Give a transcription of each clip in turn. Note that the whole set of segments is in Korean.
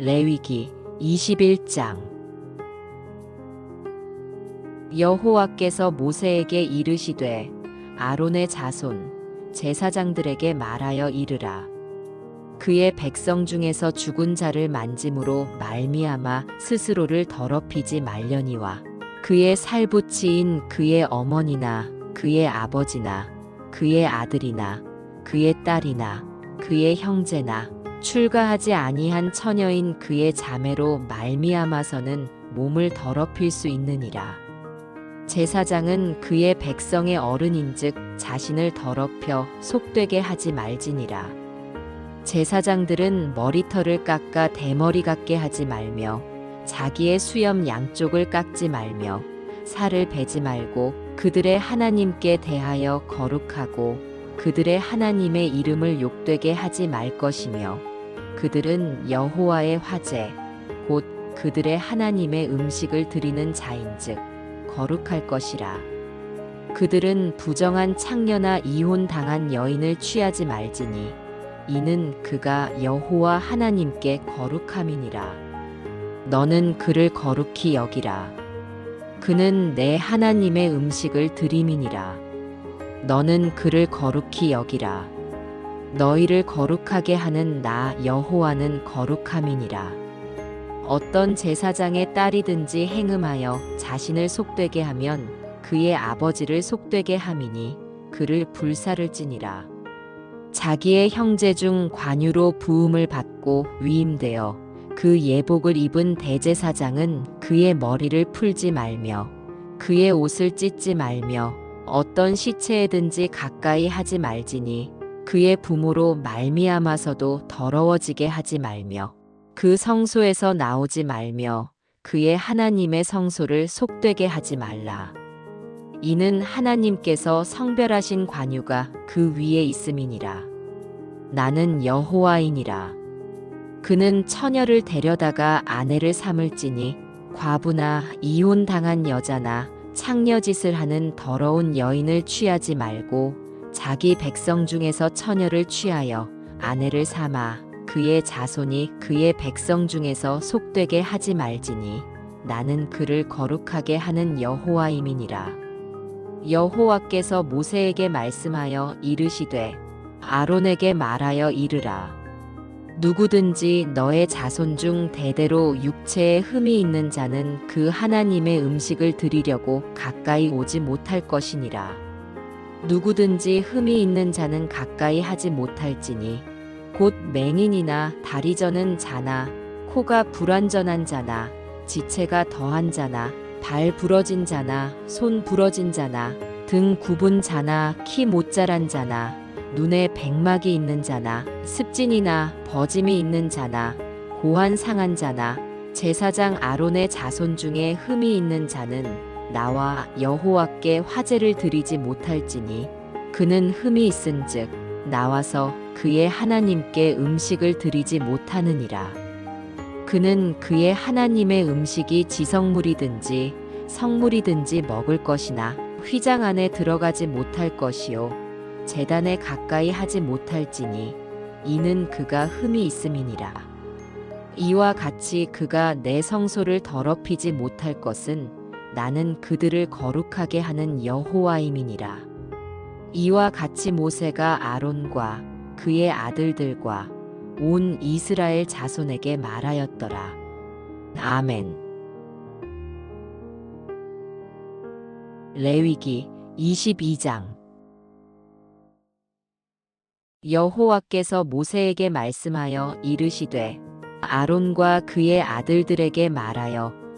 레위기 21장. 여호와께서 모세에게 이르시되 아론의 자손 제사장들에게 말하여 이르라. 그의 백성 중에서 죽은 자를 만짐으로 말미암아 스스로를 더럽히지 말려니와 그의 살부치인 그의 어머니나 그의 아버지나 그의 아들이나 그의 딸이나 그의 형제나 출가하지 아니한 처녀인 그의 자매로 말미암아서는 몸을 더럽힐 수 있느니라. 제사장은 그의 백성의 어른인즉 자신을 더럽혀 속되게 하지 말지니라. 제사장들은 머리털을 깎아 대머리 같게 하지 말며 자기의 수염 양쪽을 깎지 말며 살을 베지 말고 그들의 하나님께 대하여 거룩하고 그들의 하나님의 이름을 욕되게 하지 말 것이며 그들은 여호와의 화제 곧 그들의 하나님의 음식을 드리는 자인즉 거룩할 것이라. 그들은 부정한 창녀나 이혼 당한 여인을 취하지 말지니 이는 그가 여호와 하나님께 거룩함이니라. 너는 그를 거룩히 여기라. 그는 내 하나님의 음식을 드림이니라. 너는 그를 거룩히 여기라. 너희를 거룩하게 하는 나 여호와는 거룩함이니라. 어떤 제사장의 딸이든지 행음하여 자신을 속되게 하면 그의 아버지를 속되게 함이니 그를 불사를 지니라. 자기의 형제 중 관유로 부음을 받고 위임되어 그 예복을 입은 대제사장은 그의 머리를 풀지 말며 그의 옷을 찢지 말며 어떤 시체에든지 가까이 하지 말지니 그의 부모로 말미암아서도 더러워지게 하지 말며 그 성소에서 나오지 말며 그의 하나님의 성소를 속되게 하지 말라. 이는 하나님께서 성별하신 관유가 그 위에 있음이니라. 나는 여호와이니라. 그는 처녀를 데려다가 아내를 삼을지니 과부나 이혼 당한 여자나 창녀짓을 하는 더러운 여인을 취하지 말고 자기 백성 중에서 처녀를 취하여 아내를 삼아 그의 자손이 그의 백성 중에서 속되게 하지 말지니 나는 그를 거룩하게 하는 여호와임이니라. 여호와께서 모세에게 말씀하여 이르시되 아론에게 말하여 이르라. 누구든지 너의 자손 중 대대로 육체에 흠이 있는 자는 그 하나님의 음식을 드리려고 가까이 오지 못할 것이니라. 누구든지 흠이 있는 자는 가까이 하지 못할지니 곧 맹인이나 다리 저는 자나 코가 불완전한 자나 지체가 더한 자나 발 부러진 자나 손 부러진 자나 등 굽은 자나 키 못 자란 자나 눈에 백막이 있는 자나 습진이나 버짐이 있는 자나 고한 상한 자나 제사장 아론의 자손 중에 흠이 있는 자는 나와 여호와께 화제를 드리지 못할지니 그는 흠이 있은즉 나와서 그의 하나님께 음식을 드리지 못하느니라 그는 그의 하나님의 음식이 지성물이든지 성물이든지 먹을 것이나 휘장 안에 들어가지 못할 것이요 재단에 가까이 하지 못할지니 이는 그가 흠이 있음이니라. 이와 같이 그가 내 성소를 더럽히지 못할 것은 나는 그들을 거룩하게 하는 여호와임이니라. 이와 같이 모세가 아론과 그의 아들들과 온 이스라엘 자손에게 말하였더라. 아멘. 레위기 22장 여호와께서 모세에게 말씀하여 이르시되 아론과 그의 아들들에게 말하여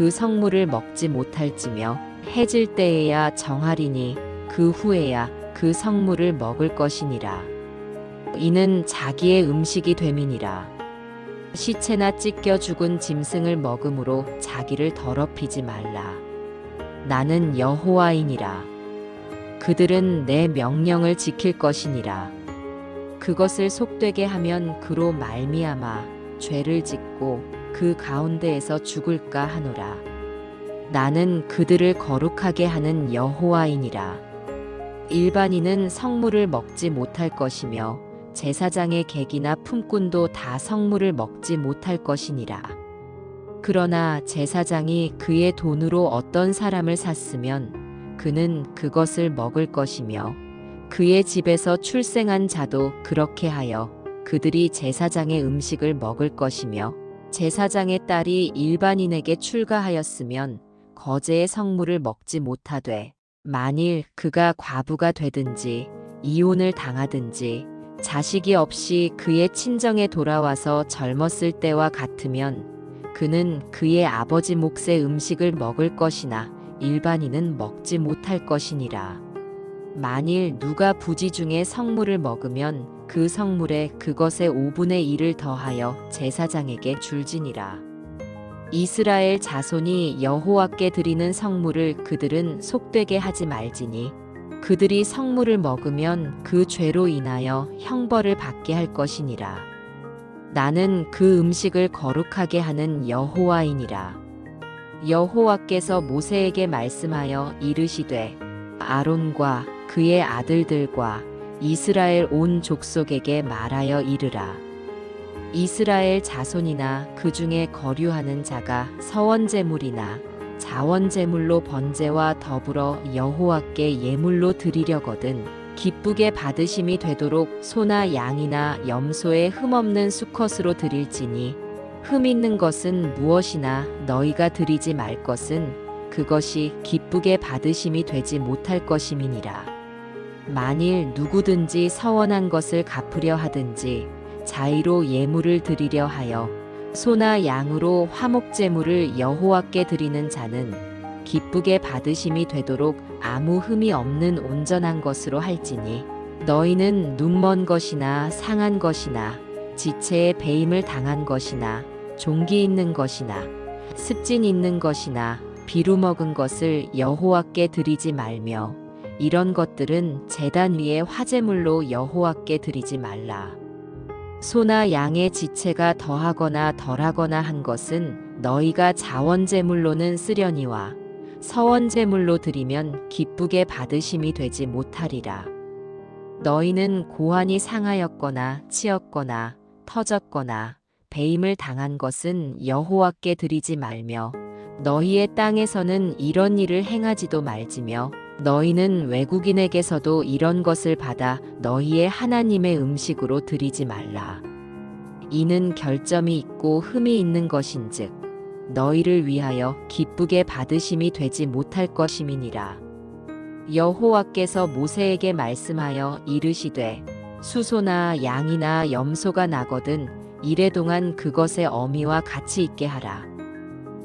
그 성물을 먹지 못할지며 해질 때에야 정하리니 그 후에야 그 성물을 먹을 것이니라. 이는 자기의 음식이 됨이니라. 시체나 찢겨 죽은 짐승을 먹음으로 자기를 더럽히지 말라. 나는 여호와이니라. 그들은 내 명령을 지킬 것이니라. 그것을 속되게 하면 그로 말미암아 죄를 짓고 그 가운데에서 죽을까 하노라. 나는 그들을 거룩하게 하는 여호와이니라. 일반인은 성물을 먹지 못할 것이며 제사장의 객이나 품꾼도 다 성물을 먹지 못할 것이니라. 그러나 제사장이 그의 돈으로 어떤 사람을 샀으면 그는 그것을 먹을 것이며 그의 집에서 출생한 자도 그렇게 하여 그들이 제사장의 음식을 먹을 것이며 제사장의 딸이 일반인에게 출가하였으면 거제의 성물을 먹지 못하되 만일 그가 과부가 되든지 이혼을 당하든지 자식이 없이 그의 친정에 돌아와서 젊었을 때와 같으면 그는 그의 아버지 몫의 음식을 먹을 것이나 일반인은 먹지 못할 것이니라. 만일 누가 부지 중에 성물을 먹으면 그 성물에 그것의 5분의 1을 더하여 제사장에게 줄지니라. 이스라엘 자손이 여호와께 드리는 성물을 그들은 속되게 하지 말지니 그들이 성물을 먹으면 그 죄로 인하여 형벌을 받게 할 것이니라. 나는 그 음식을 거룩하게 하는 여호와이니라. 여호와께서 모세에게 말씀하여 이르시되 아론과 그의 아들들과 이스라엘 온 족속에게 말하여 이르라. 이스라엘 자손이나 그 중에 거류하는 자가 서원제물이나 자원제물로 번제와 더불어 여호와께 예물로 드리려거든 기쁘게 받으심이 되도록 소나 양이나 염소의 흠없는 수컷으로 드릴지니 흠 있는 것은 무엇이나 너희가 드리지 말 것은 그것이 기쁘게 받으심이 되지 못할 것임이니라. 만일 누구든지 서원한 것을 갚으려 하든지 자의로 예물을 드리려 하여 소나 양으로 화목제물을 여호와께 드리는 자는 기쁘게 받으심이 되도록 아무 흠이 없는 온전한 것으로 할지니 너희는 눈먼 것이나 상한 것이나 지체에 배임을 당한 것이나 종기 있는 것이나 습진 있는 것이나 비루 먹은 것을 여호와께 드리지 말며 이런 것들은 제단 위에 화제물로 여호와께 드리지 말라. 소나 양의 지체가 더하거나 덜하거나 한 것은 너희가 자원제물로는 쓰려니와 서원제물로 드리면 기쁘게 받으심이 되지 못하리라. 너희는 고환이 상하였거나 치었거나 터졌거나 배임을 당한 것은 여호와께 드리지 말며 너희의 땅에서는 이런 일을 행하지도 말지며 너희는 외국인에게서도 이런 것을 받아 너희의 하나님의 음식으로 드리지 말라. 이는 결점이 있고 흠이 있는 것인즉 너희를 위하여 기쁘게 받으심이 되지 못할 것임이니라. 여호와께서 모세에게 말씀하여 이르시되 수소나 양이나 염소가 나거든 이래 동안 그것의 어미와 같이 있게 하라.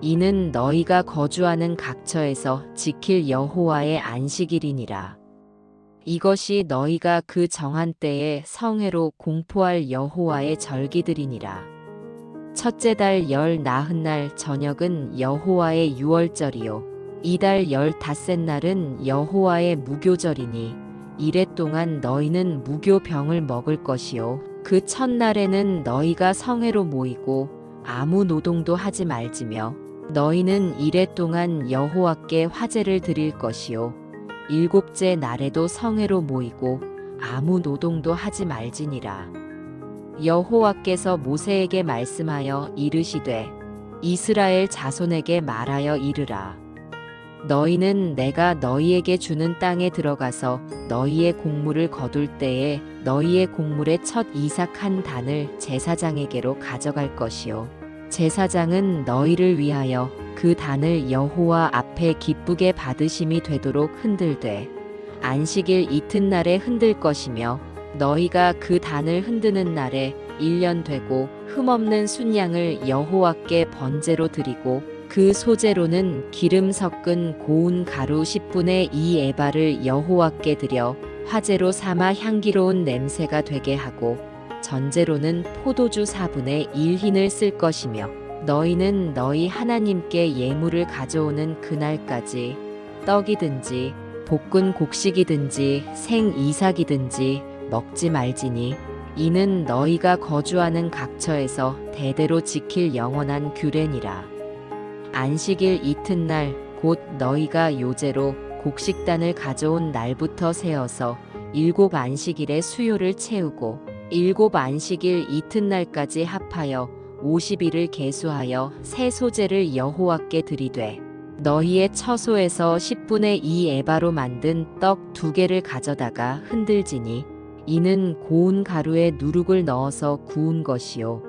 이는 너희가 거주하는 각처에서 지킬 여호와의 안식일이니라. 이것이 너희가 그 정한 때에 성회로 공포할 여호와의 절기들이니라. 첫째 달 열 나흔 날 저녁은 여호와의 유월절이요. 이달 열 닷새 날은 여호와의 무교절이니 이래 동안 너희는 무교병을 먹을 것이요. 그 첫날에는 너희가 성회로 모이고 아무 노동도 하지 말지며 너희는 이래 동안 여호와께 화제를 드릴 것이요. 일곱째 날에도 성회로 모이고 아무 노동도 하지 말지니라. 여호와께서 모세에게 말씀하여 이르시되 이스라엘 자손에게 말하여 이르라. 너희는 내가 너희에게 주는 땅에 들어가서 너희의 곡물을 거둘 때에 너희의 곡물의 첫 이삭 한 단을 제사장에게로 가져갈 것이요 제사장은 너희를 위하여 그 단을 여호와 앞에 기쁘게 받으심이 되도록 흔들되 안식일 이튿날에 흔들 것이며 너희가 그 단을 흔드는 날에 일년 되고 흠없는 순양을 여호와께 번제로 드리고 그 소재로는 기름 섞은 고운 가루 10분의 2 에바를 여호와께 드려 화제로 삼아 향기로운 냄새가 되게 하고 전제로는 포도주 4분의 1 흰을 쓸 것이며 너희는 너희 하나님께 예물을 가져오는 그날까지 떡이든지 볶은 곡식이든지 생 이삭이든지 먹지 말지니 이는 너희가 거주하는 각처에서 대대로 지킬 영원한 규례니라. 안식일 이튿날 곧 너희가 요제로 곡식단을 가져온 날부터 세어서 일곱 안식일의 수요를 채우고 일곱 안식일 이튿날까지 합하여 50일을 계수하여 새 소재를 여호와께 드리되 너희의 처소에서 10분의 2 에바로 만든 떡 두 개를 가져다가 흔들지니 이는 고운 가루에 누룩을 넣어서 구운 것이요.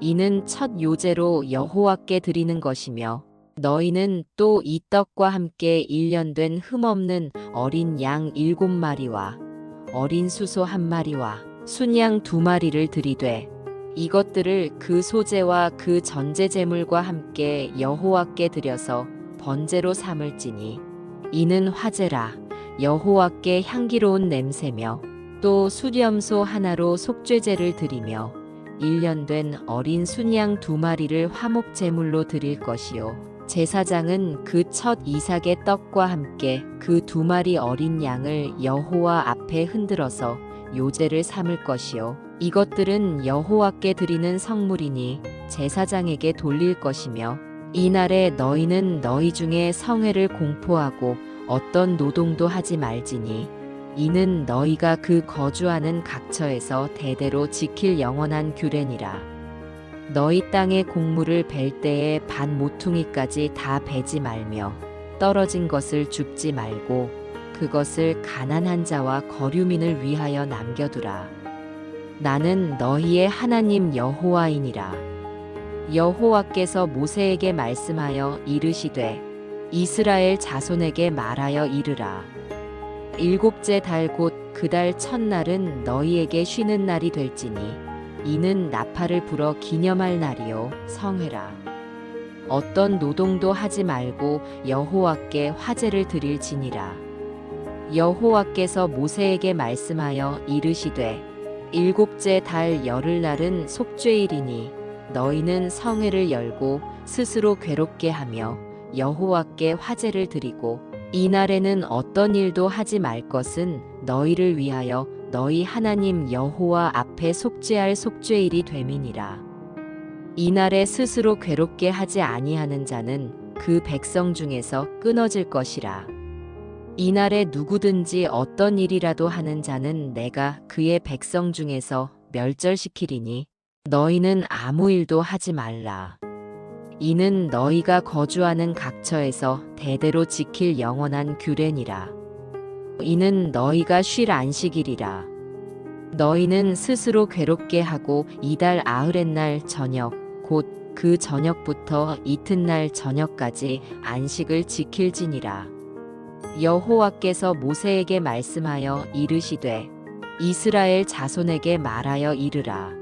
이는 첫 요제로 여호와께 드리는 것이며 너희는 또 이 떡과 함께 일년된 흠없는 어린 양 일곱 마리와 어린 수소 한 마리와 순양 두 마리를 드리되 이것들을 그 소재와 그 전제 제물과 함께 여호와께 드려서 번제로 삼을지니 이는 화제라. 여호와께 향기로운 냄새며 또 수렴소 하나로 속죄제를 드리며 일년된 어린 순양 두 마리를 화목 제물로 드릴 것이요. 제사장은 그 첫 이삭의 떡과 함께 그 두 마리 어린 양을 여호와 앞에 흔들어서 요제를 삼을 것이요. 이것들은 여호와께 드리는 성물이니 제사장에게 돌릴 것이며 이날에 너희는 너희 중에 성회를 공포하고 어떤 노동도 하지 말지니 이는 너희가 그 거주하는 각처에서 대대로 지킬 영원한 규례니라. 너희 땅의 곡물을 벨 때에 반 모퉁이까지 다 베지 말며 떨어진 것을 줍지 말고 그것을 가난한 자와 거류민을 위하여 남겨두라. 나는 너희의 하나님 여호와이니라. 여호와께서 모세에게 말씀하여 이르시되 이스라엘 자손에게 말하여 이르라. 일곱째 달 곧 그 달 첫날은 너희에게 쉬는 날이 될지니 이는 나팔을 불어 기념할 날이요 성회라. 어떤 노동도 하지 말고 여호와께 화제를 드릴지니라. 여호와께서 모세에게 말씀하여 이르시되 일곱째 달 열흘날은 속죄일이니 너희는 성회를 열고 스스로 괴롭게 하며 여호와께 화제를 드리고 이날에는 어떤 일도 하지 말 것은 너희를 위하여 너희 하나님 여호와 앞에 속죄할 속죄일이 됨이니라. 이날에 스스로 괴롭게 하지 아니하는 자는 그 백성 중에서 끊어질 것이라. 이날에 누구든지 어떤 일이라도 하는 자는 내가 그의 백성 중에서 멸절시키리니 너희는 아무 일도 하지 말라. 이는 너희가 거주하는 각처에서 대대로 지킬 영원한 규례니라. 이는 너희가 쉴 안식일이라. 너희는 스스로 괴롭게 하고 이달 아흐렛날 저녁 곧 그 저녁부터 이튿날 저녁까지 안식을 지킬지니라. 여호와께서 모세에게 말씀하여 이르시되 이스라엘 자손에게 말하여 이르라.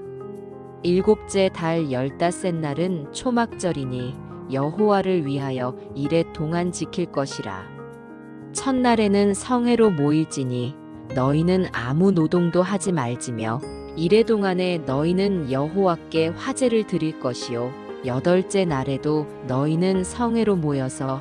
일곱째 달 열다섯 날은 초막절이니 여호와를 위하여 이래 동안 지킬 것이라. 첫날에는 성회로 모일지니 너희는 아무 노동도 하지 말지며 이래 동안에 너희는 여호와께 화제를 드릴 것이요 여덟째 날에도 너희는 성회로 모여서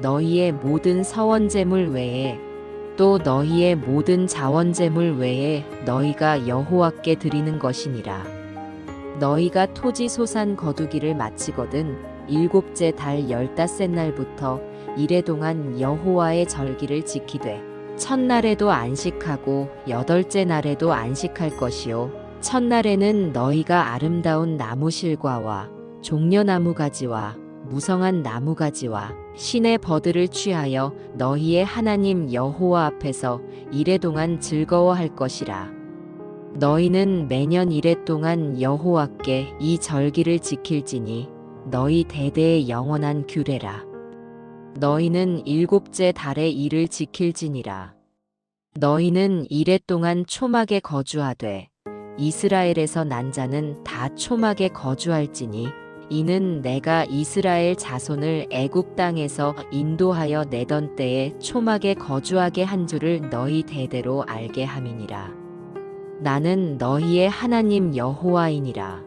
너희의 모든 서원제물 외에 또 너희의 모든 자원제물 외에 너희가 여호와께 드리는 것이니라. 너희가 토지 소산 거두기를 마치거든 일곱째 달 열다섯 날부터 이래 동안 여호와의 절기를 지키되 첫날에도 안식하고 여덟째 날에도 안식할 것이요 첫날에는 너희가 아름다운 나무 실과와 종려나무 가지와 무성한 나무 가지와 신의 버들을 취하여 너희의 하나님 여호와 앞에서 이래 동안 즐거워할 것이라. 너희는 매년 이래 동안 여호와께 이 절기를 지킬지니 너희 대대의 영원한 규례라. 너희는 일곱째 달에 이를 지킬지니라. 너희는 이래 동안 초막에 거주하되 이스라엘에서 난 자는 다 초막에 거주할지니 이는 내가 이스라엘 자손을 애굽 땅에서 인도하여 내던 때에 초막에 거주하게 한 줄을 너희 대대로 알게 함이니라. 나는 너희의 하나님 여호와이니라.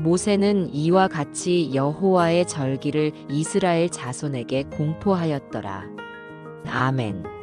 모세는 이와 같이 여호와의 절기를 이스라엘 자손에게 공포하였더라. 아멘.